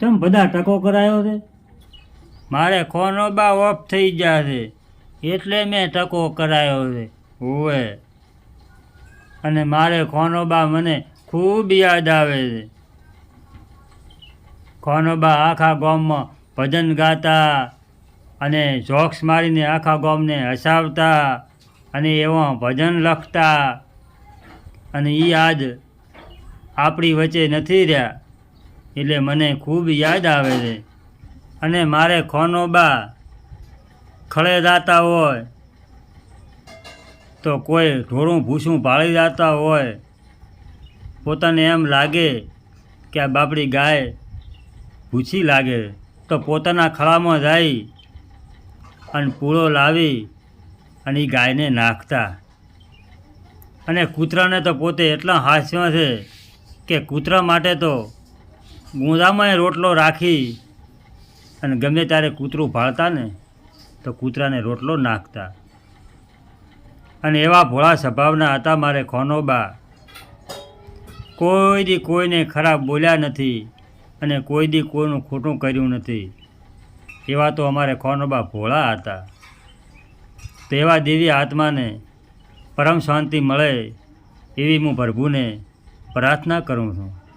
ચમ બધા ટકો કરાયો છે? મારે ખોનો બા ઓફ થઈ ગયા છે, એટલે મેં ટકો કરાયો છે હોવે અને મારે ખોનો બા મને ખૂબ યાદ આવે છે. ખોનો બા આખા ગામમાં ભજન ગાતા અને જોક્સ મારીને આખા ગામને હસાવતા અને એવા ભજન લખતા. અને એ આજ આપણી વચ્ચે નથી રહ્યા. એટલે મને ખૂબ યાદ આવે છે. અને મારે ખોનો બા ખળે જાતા હોય, તો કોઈ ઢોરું ભૂસું ભાળી જતા હોય, પોતાને એમ લાગે કે આ બાપડી ગાય ભૂસી લાગે. તો પોતાના ખળામાં જાય અને પૂળો લાવી અને એ ગાયને નાખતા. અને કૂતરાને તો પોતે એટલા હાસ્યો છે કે કૂતરા માટે તો ગુંદામાં રોટલો રાખી અને ગમે ત્યારે કૂતરું ભાળતા ને, તો કૂતરાને રોટલો નાખતા. અને એવા ભોળા સ્વભાવના હતા મારે ખોનોબા. કોઈ દી કોઈને ખરાબ બોલ્યા નથી અને કોઈ દી કોઈનું ખોટું કર્યું નથી. એવા તો અમારે ખોનોબા ભોળા હતા. તો એવા દેવી આત્માને પરમ શાંતિ મળે એવી હું પ્રભુને પ્રાર્થના કરું છું.